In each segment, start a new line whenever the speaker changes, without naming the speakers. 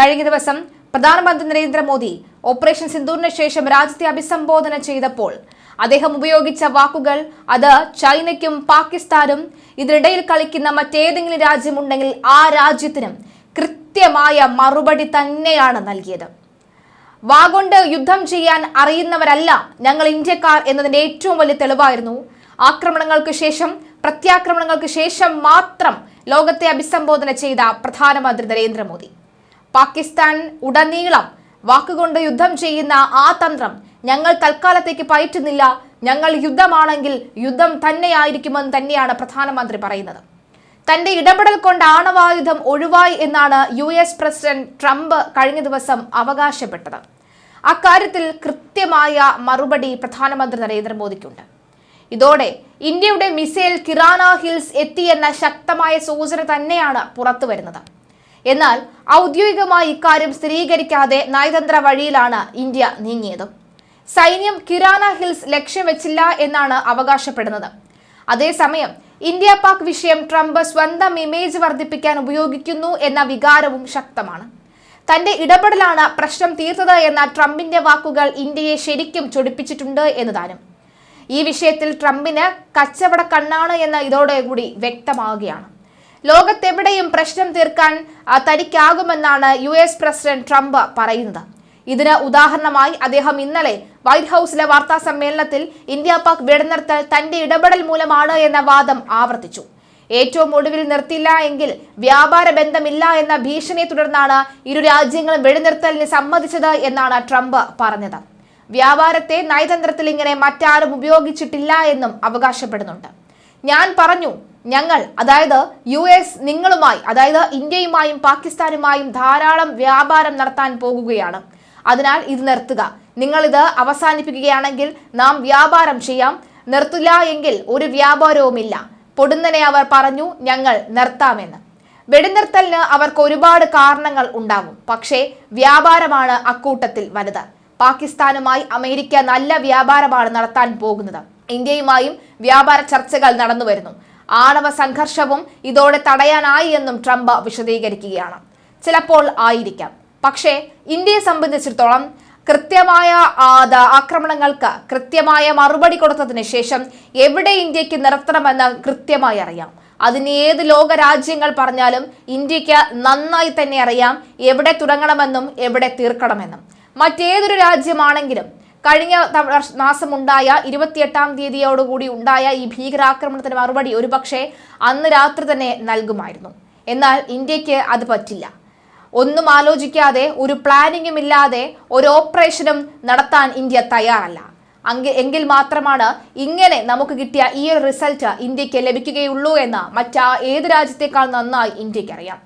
കഴിഞ്ഞ ദിവസം പ്രധാനമന്ത്രി നരേന്ദ്രമോദി ഓപ്പറേഷൻ സിന്ദൂറിന് ശേഷം രാജ്യത്തെ അഭിസംബോധന ചെയ്തപ്പോൾ അദ്ദേഹം ഉപയോഗിച്ച വാക്കുകൾ അത് ചൈനയ്ക്കും പാകിസ്ഥാനും ഇതിനിടയിൽ കളിക്കുന്ന മറ്റേതെങ്കിലും രാജ്യമുണ്ടെങ്കിൽ ആ രാജ്യത്തിനും കൃത്യമായ മറുപടി തന്നെയാണ് നൽകിയത്. വാഗൊണ്ട് യുദ്ധം ചെയ്യാൻ അറിയുന്നവരല്ല ഞങ്ങൾ ഇന്ത്യക്കാർ എന്നതിന്റെ ഏറ്റവും വലിയ തെളിവായിരുന്നു. ആക്രമണങ്ങൾക്ക് ശേഷം പ്രത്യാക്രമണങ്ങൾക്ക് ശേഷം മാത്രം ലോകത്തെ അഭിസംബോധന ചെയ്ത പ്രധാനമന്ത്രി നരേന്ദ്രമോദി. പാകിസ്ഥാൻ ഉടനീളം വാക്കുകൊണ്ട് യുദ്ധം ചെയ്യുന്ന ആ തന്ത്രം ഞങ്ങൾ തൽക്കാലത്തേക്ക് പയറ്റുന്നില്ല. ഞങ്ങൾ യുദ്ധമാണെങ്കിൽ യുദ്ധം തന്നെയായിരിക്കുമെന്ന് തന്നെയാണ് പ്രധാനമന്ത്രി പറയുന്നത്. തന്റെ ഇടപെടൽ കൊണ്ട് ആണവായുധം ഒഴിവായി എന്നാണ് യു എസ് പ്രസിഡന്റ് ട്രംപ് കഴിഞ്ഞ ദിവസം അവകാശപ്പെട്ടത്. അക്കാര്യത്തിൽ കൃത്യമായ മറുപടി പ്രധാനമന്ത്രി നരേന്ദ്രമോദിക്കുണ്ട്. ഇതോടെ ഇന്ത്യയുടെ മിസൈൽ കിറാന ഹിൽസ് എത്തിയെന്ന ശക്തമായ സൂചന തന്നെയാണ് പുറത്തു വരുന്നത് എന്നാൽ ഔദ്യോഗികമായി ഇക്കാര്യം സ്ഥിരീകരിക്കാതെ നയതന്ത്ര വഴിയിലാണ് ഇന്ത്യ നീങ്ങിയത്. സൈന്യം കിരാന ഹിൽസ് ലക്ഷ്യം വെച്ചില്ല എന്നാണ് അവകാശപ്പെടുന്നത്. അതേസമയം ഇന്ത്യ പാക് വിഷയം ട്രംപ് സ്വന്തം ഇമേജ് വർദ്ധിപ്പിക്കാൻ ഉപയോഗിക്കുന്നു എന്ന വികാരവും ശക്തമാണ്. തന്റെ ഇടപെടലാണ് പ്രശ്നം തീർത്തത് എന്ന ട്രംപിന്റെ വാക്കുകൾ ഇന്ത്യയെ ശരിക്കും ചൊടിപ്പിച്ചിട്ടുണ്ട് എന്നതാനും. ഈ വിഷയത്തിൽ ട്രംപിന് കച്ചവട കണ്ണാണ് എന്ന ഇതോടെ കൂടി വ്യക്തമാവുകയാണ്. ലോകത്തെവിടെയും പ്രശ്നം തീർക്കാൻ തനിക്കാകുമെന്നാണ് യു എസ് പ്രസിഡന്റ് ട്രംപ് പറയുന്നത്. ഇതിന് ഉദാഹരണമായി അദ്ദേഹം ഇന്നലെ വൈറ്റ് ഹൌസിലെ വാർത്താ സമ്മേളനത്തിൽ ഇന്ത്യ പാക് വെടിനിർത്തൽ തന്റെ ഇടപെടൽ മൂലമാണ് എന്ന വാദം ആവർത്തിച്ചു. ഏറ്റവും ഒടുവിൽ നിർത്തില്ല എങ്കിൽ വ്യാപാര ബന്ധമില്ല എന്ന ഭീഷണിയെ തുടർന്നാണ് ഇരു രാജ്യങ്ങളും വെടിനിർത്തലിന് സമ്മതിച്ചത് എന്നാണ് ട്രംപ് പറഞ്ഞത്. വ്യാപാരത്തെ നയതന്ത്രത്തിൽ ഇങ്ങനെ മറ്റാരും ഉപയോഗിച്ചിട്ടില്ല എന്നും അവകാശപ്പെടുന്നുണ്ട്. ഞാൻ പറഞ്ഞു ഞങ്ങൾ അതായത് യു എസ് നിങ്ങളുമായി അതായത് ഇന്ത്യയുമായും പാകിസ്ഥാനുമായും ധാരാളം വ്യാപാരം നടത്താൻ പോകുകയാണ്. അതിനാൽ ഇത് നിർത്തുക. നിങ്ങളിത് അവസാനിപ്പിക്കുകയാണെങ്കിൽ നാം വ്യാപാരം ചെയ്യാം. നിർത്തില്ല എങ്കിൽ ഒരു വ്യാപാരവുമില്ല. പൊടുന്നനെ അവർ പറഞ്ഞു ഞങ്ങൾ നിർത്താമെന്ന്. വെടിനിർത്തലിന് അവർക്ക് ഒരുപാട് കാരണങ്ങൾ ഉണ്ടാകും. പക്ഷേ വ്യാപാരമാണ് അക്കൂട്ടത്തിൽ വലുത്. പാകിസ്ഥാനുമായി അമേരിക്ക നല്ല വ്യാപാരമാണ് നടത്താൻ പോകുന്നത്. ഇന്ത്യയുമായും വ്യാപാര ചർച്ചകൾ നടന്നു വരുന്നു ആണവ സംഘർഷവും ഇതോടെ തടയാനായി എന്നും ട്രംപ് വിശദീകരിക്കുകയാണ്. ചിലപ്പോൾ ആയിരിക്കാം. പക്ഷേ ഇന്ത്യയെ സംബന്ധിച്ചിടത്തോളം കൃത്യമായ ആക്രമണങ്ങൾക്ക് കൃത്യമായ മറുപടി കൊടുത്തതിന് ശേഷം എവിടെ ഇന്ത്യയ്ക്ക് നിർത്തണമെന്ന് കൃത്യമായി അറിയാം. അതിന് ഏത് ലോക രാജ്യങ്ങൾ പറഞ്ഞാലും ഇന്ത്യയ്ക്ക് നന്നായി തന്നെ അറിയാം എവിടെ തുടങ്ങണമെന്നും എവിടെ തീർക്കണമെന്നും. മറ്റേതൊരു രാജ്യമാണെങ്കിലും കഴിഞ്ഞ മാസമുണ്ടായ ഇരുപത്തിയെട്ടാം തീയതിയോടുകൂടി ഉണ്ടായ ഈ ഭീകരാക്രമണത്തിന് മറുപടി ഒരുപക്ഷെ അന്ന് രാത്രി തന്നെ നൽകുമായിരുന്നു. എന്നാൽ ഇന്ത്യയ്ക്ക് അത് പറ്റില്ല. ഒന്നും ആലോചിക്കാതെ ഒരു പ്ലാനിങ്ങും ഇല്ലാതെ ഒരു ഓപ്പറേഷനും നടത്താൻ ഇന്ത്യ തയ്യാറല്ല. അങ്ക- എങ്കിൽ മാത്രമാണ് ഇങ്ങനെ നമുക്ക് കിട്ടിയ ഈ ഒരു റിസൾട്ട് ഇന്ത്യയ്ക്ക് ലഭിക്കുകയുള്ളൂ എന്ന് മറ്റാ ഏത് രാജ്യത്തേക്കാൾ നന്നായി ഇന്ത്യക്കറിയാം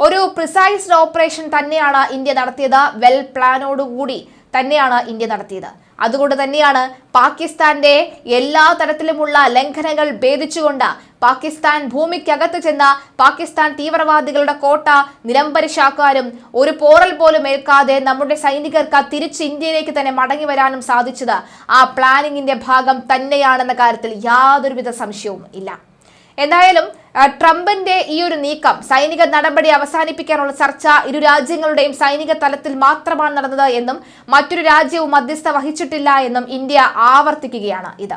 ഒരു പ്രിസൈസ്ഡ് ഓപ്പറേഷൻ തന്നെയാണ് ഇന്ത്യ നടത്തിയത്. വെൽ പ്ലാനോടുകൂടി തന്നെയാണ് ഇന്ത്യ നടത്തിയത്. അതുകൊണ്ട് തന്നെയാണ് പാകിസ്ഥാന്റെ എല്ലാ തരത്തിലുമുള്ള ലംഘനങ്ങൾ ഭേദിച്ചുകൊണ്ട് പാകിസ്ഥാൻ ഭൂമിക്കകത്ത് ചെന്ന പാകിസ്ഥാൻ തീവ്രവാദികളുടെ കോട്ട നിലംപരിശാക്കാനും ഒരു പോറൽ പോലും ഏൽക്കാതെ നമ്മുടെ സൈനികർക്ക് തിരിച്ച് ഇന്ത്യയിലേക്ക് തന്നെ മടങ്ങി വരാനും സാധിച്ചത് ആ പ്ലാനിങ്ങിന്റെ ഭാഗം തന്നെയാണെന്ന കാര്യത്തിൽ യാതൊരുവിധ സംശയവും ഇല്ല. എന്തായാലും ട്രംപിന്റെ ഈ ഒരു നീക്കം സൈനിക നടപടി അവസാനിപ്പിക്കാനുള്ള ചർച്ച ഇരു രാജ്യങ്ങളുടെയും സൈനിക തലത്തിൽ മാത്രമാണ് നടന്നത് എന്നും മറ്റൊരു രാജ്യവും മധ്യസ്ഥ വഹിച്ചിട്ടില്ല എന്നും ഇന്ത്യ ആവർത്തിക്കുകയാണ് ഇത്.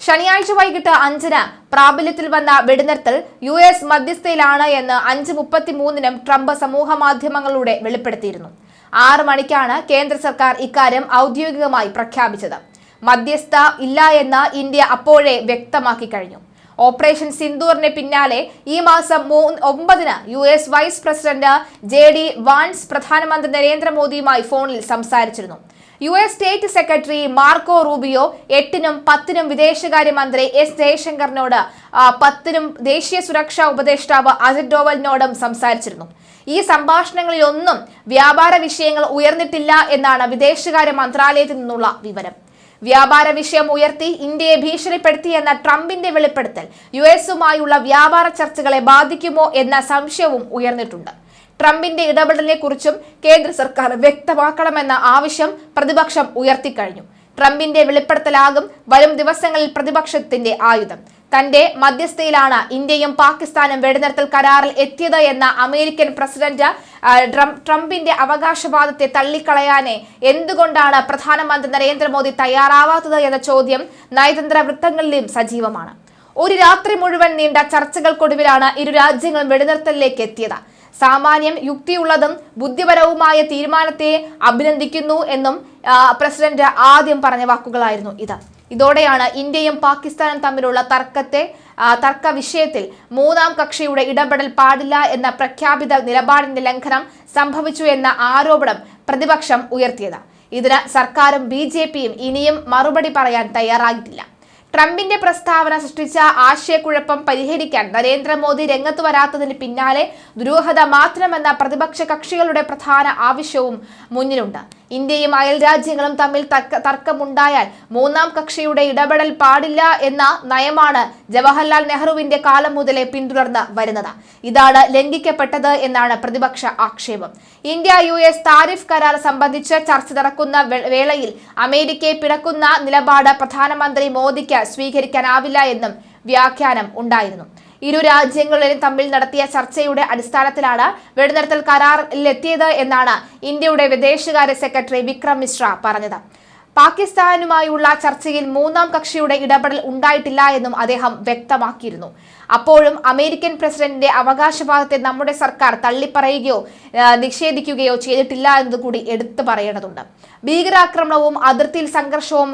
ശനിയാഴ്ച വൈകിട്ട് അഞ്ചിന് പ്രാബല്യത്തിൽ വന്ന വെടിനിർത്തൽ യു എസ് മധ്യസ്ഥയിലാണ് എന്ന് അഞ്ച് മുപ്പത്തി മൂന്നിനും ട്രംപ് സമൂഹ മാധ്യമങ്ങളിലൂടെ വെളിപ്പെടുത്തിയിരുന്നു. ആറ് മണിക്കാണ് കേന്ദ്ര സർക്കാർ ഇക്കാര്യം ഔദ്യോഗികമായി പ്രഖ്യാപിച്ചത്. മധ്യസ്ഥ ഇല്ല എന്ന് ഇന്ത്യ അപ്പോഴേ വ്യക്തമാക്കി കഴിഞ്ഞു. ഓപ്പറേഷൻ സിന്ദൂറിന് പിന്നാലെ ഈ മാസം മൂന്ന് ഒമ്പതിന് U S vice president J D Vance പ്രധാനമന്ത്രി നരേന്ദ്രമോദിയുമായി ഫോണിൽ സംസാരിച്ചിരുന്നു. U S state secretary Marco Rubio എട്ടിനും പത്തിനും വിദേശകാര്യമന്ത്രി എസ് ജയശങ്കറിനോട് പത്തിനും ദേശീയ സുരക്ഷാ ഉപദേഷ്ടാവ് അജിത് ഡോവലിനോടും സംസാരിച്ചിരുന്നു. ഈ സംഭാഷണങ്ങളിലൊന്നും വ്യാപാര വിഷയങ്ങൾ ഉയർന്നിട്ടില്ല എന്നാണ് വിദേശകാര്യ മന്ത്രാലയത്തിൽ നിന്നുള്ള വിവരം. വ്യാപാര വിഷയം ഉയർത്തി ഇന്ത്യയെ ഭീഷണിപ്പെടുത്തിയെന്ന ട്രംപിന്റെ വെളിപ്പെടുത്തൽ യു എസുമായുള്ള വ്യാപാര ചർച്ചകളെ ബാധിക്കുമോ എന്ന സംശയവും ഉയർന്നിട്ടുണ്ട്. ട്രംപിന്റെ ഇടപെടലിനെ കുറിച്ചും കേന്ദ്ര സർക്കാർ വ്യക്തമാക്കണമെന്ന ആവശ്യം പ്രതിപക്ഷം ഉയർത്തിക്കഴിഞ്ഞു. ട്രംപിന്റെ വെളിപ്പെടുത്തലാകും വരും ദിവസങ്ങളിൽ പ്രതിപക്ഷത്തിന്റെ ആയുധം. തന്റെ മധ്യസ്ഥയിലാണ് ഇന്ത്യയും പാകിസ്ഥാനും വെടിനിർത്തൽ കരാറിൽ എത്തിയത് എന്ന അമേരിക്കൻ പ്രസിഡന്റ് ട്രംപിന്റെ അവകാശവാദത്തെ തള്ളിക്കളയാനേ എന്തുകൊണ്ടാണ് പ്രധാനമന്ത്രി നരേന്ദ്രമോദി തയ്യാറാവാത്തത് എന്ന ചോദ്യം നയതന്ത്ര വൃത്തങ്ങളിലും സജീവമാണ്. ഒരു രാത്രി മുഴുവൻ നീണ്ട ചർച്ചകൾക്കൊടുവിലാണ് ഇരു രാജ്യങ്ങളും വെടിനിർത്തലിലേക്ക് എത്തിയത്. സാമാന്യം യുക്തിയുള്ളതും ബുദ്ധിപരവുമായ തീരുമാനത്തെ അഭിനന്ദിക്കുന്നു എന്നും പ്രസിഡന്റ് ആദ്യം പറഞ്ഞ വാക്കുകളായിരുന്നു ഇത്. ഇതോടെയാണ് ഇന്ത്യയും പാകിസ്ഥാനും തമ്മിലുള്ള തർക്കത്തെ തർക്ക വിഷയത്തിൽ മൂന്നാം കക്ഷിയുടെ ഇടപെടൽ പാടില്ല എന്ന പ്രഖ്യാപിത നിലപാടിന്റെ ലംഘനം സംഭവിച്ചു എന്ന ആരോപണം പ്രതിപക്ഷം ഉയർത്തിയത്. ഇതിന് സർക്കാരും ബി ഇനിയും മറുപടി പറയാൻ തയ്യാറായിട്ടില്ല. ട്രംപിന്റെ പ്രസ്താവന സൃഷ്ടിച്ച ആശയക്കുഴപ്പം പരിഹരിക്കാൻ നരേന്ദ്രമോദി രംഗത്ത് വരാത്തതിന് പിന്നാലെ ദുരൂഹത മാത്രമെന്ന പ്രതിപക്ഷ കക്ഷികളുടെ പ്രധാന ആവശ്യവും മുന്നിലുണ്ട്. ഇന്ത്യയും അയൽ രാജ്യങ്ങളും തമ്മിൽ തർക്ക- തർക്കമുണ്ടായാൽ മൂന്നാം കക്ഷിയുടെ ഇടപെടൽ പാടില്ല എന്ന നയമാണ് ജവഹർലാൽ നെഹ്റുവിന്റെ കാലം മുതലേ പിന്തുടർന്ന് വരുന്നത്. ഇതാണ് ലംഘിക്കപ്പെട്ടത് എന്നാണ് പ്രതിപക്ഷ ആക്ഷേപം. ഇന്ത്യ യു എസ് താരിഫ് കരാർ സംബന്ധിച്ച് ചർച്ച നടക്കുന്ന വേളയിൽ അമേരിക്കയെ പിടക്കുന്ന നിലപാട് പ്രധാനമന്ത്രി മോദിക്ക് സ്വീകരിക്കാനാവില്ല എന്നും വ്യാഖ്യാനം ഉണ്ടായിരുന്നു. ഇരു രാജ്യങ്ങളിലും തമ്മിൽ നടത്തിയ ചർച്ചയുടെ അടിസ്ഥാനത്തിലാണ് വെടിനിർത്തൽ കരാറിലെത്തിയത് എന്നാണ് ഇന്ത്യയുടെ വിദേശകാര്യ സെക്രട്ടറി വിക്രം മിശ്ര പറഞ്ഞത്. പാകിസ്ഥാനുമായുള്ള ചർച്ചയിൽ മൂന്നാം കക്ഷിയുടെ ഇടപെടൽ ഉണ്ടായിട്ടില്ല എന്നും അദ്ദേഹം വ്യക്തമാക്കിയിരുന്നു. അപ്പോഴും അമേരിക്കൻ പ്രസിഡന്റിന്റെ അവകാശവാദത്തെ നമ്മുടെ സർക്കാർ തള്ളിപ്പറയുകയോ നിഷേധിക്കുകയോ ചെയ്തിട്ടില്ല എന്നത് കൂടി എടുത്തു പറയേണ്ടതുണ്ട്. ഭീകരാക്രമണവും അതിർത്തിയിൽ സംഘർഷവും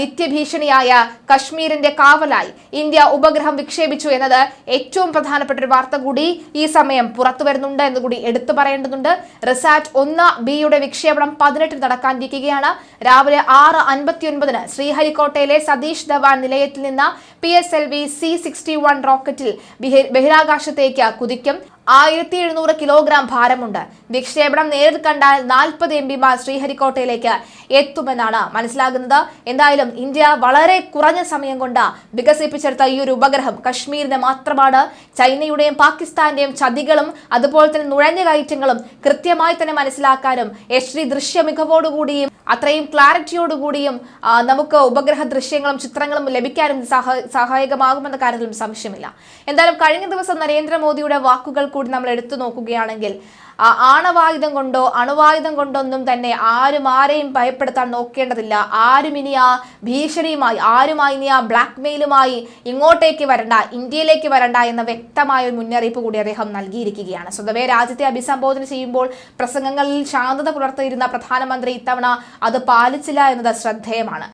നിത്യഭീഷണിയായ കശ്മീരിന്റെ കാവലായി ഇന്ത്യ ഉപഗ്രഹം വിക്ഷേപിച്ചു എന്നത് ഏറ്റവും പ്രധാനപ്പെട്ട ഒരു വാർത്ത കൂടി ഈ സമയം പുറത്തു വരുന്നുണ്ട് എന്ന് കൂടി എടുത്തു പറയേണ്ടതുണ്ട്. റിസാറ്റ് ഒന്ന് ബിയുടെ വിക്ഷേപണം പതിനെട്ടിൽ നടക്കാനിരിക്കുകയാണ്. രാവിലെ ആറ് അൻപത്തിയൊൻപതിന് ശ്രീഹരിക്കോട്ടയിലെ സതീഷ് ധവാൻ നിലയത്തിൽ നിന്ന് P S L V C sixty one റോക്കറ്റിൽ ബഹിരാകാശത്തേക്ക് കുതിക്കും. ആയിരത്തി എഴുന്നൂറ് കിലോഗ്രാം ഭാരമുണ്ട്. വിക്ഷേപണം നേരിൽ കണ്ടാൽ നാൽപ്പത് എം പിമാർ ശ്രീഹരിക്കോട്ടയിലേക്ക് എത്തുമെന്നാണ് മനസ്സിലാകുന്നത്. എന്തായാലും ഇന്ത്യ വളരെ കുറഞ്ഞ സമയം കൊണ്ട് വികസിപ്പിച്ചെടുത്ത ഈ ഒരു ഉപഗ്രഹം കശ്മീരിന് മാത്രമാണ് ചൈനയുടെയും പാകിസ്ഥാന്റെയും ചതികളും അതുപോലെ തന്നെ നുഴഞ്ഞുകയറ്റങ്ങളും കൃത്യമായി തന്നെ മനസ്സിലാക്കാനും എച്ച് ഡി ദൃശ്യ അത്രയും ക്ലാരിറ്റിയോടുകൂടിയും നമുക്ക് ഉപഗ്രഹ ദൃശ്യങ്ങളും ചിത്രങ്ങളും ലഭിക്കാനും സഹായകമാകുമെന്ന കാര്യത്തിലും സംശയമില്ല. എന്തായാലും കഴിഞ്ഞ ദിവസം നരേന്ദ്രമോദിയുടെ വാക്കുകൾ കൂടി നമ്മൾ എടുത്തു നോക്കുകയാണെങ്കിൽ ആണവായുധം കൊണ്ടോ അണുവായുധം കൊണ്ടൊന്നും തന്നെ ആരും ആരെയും ഭയപ്പെടുത്താൻ നോക്കേണ്ടതില്ല. ആരും ഇനി ആ ഭീഷണിയുമായി ആരുമായി ഇനി ആ ബ്ലാക്ക് മെയിലുമായി ഇങ്ങോട്ടേക്ക് വരണ്ട ഇന്ത്യയിലേക്ക് വരണ്ട എന്ന വ്യക്തമായ ഒരു മുന്നറിയിപ്പ് കൂടി അദ്ദേഹം നൽകിയിരിക്കുകയാണ്. സ്വതവേ രാജ്യത്തെ അഭിസംബോധന ചെയ്യുമ്പോൾ പ്രസംഗങ്ങളിൽ ശാന്തത പുലർത്തിയിരുന്ന പ്രധാനമന്ത്രി ഇത്തവണ അത് പാലിച്ചില്ല എന്നത് ശ്രദ്ധേയമാണ്.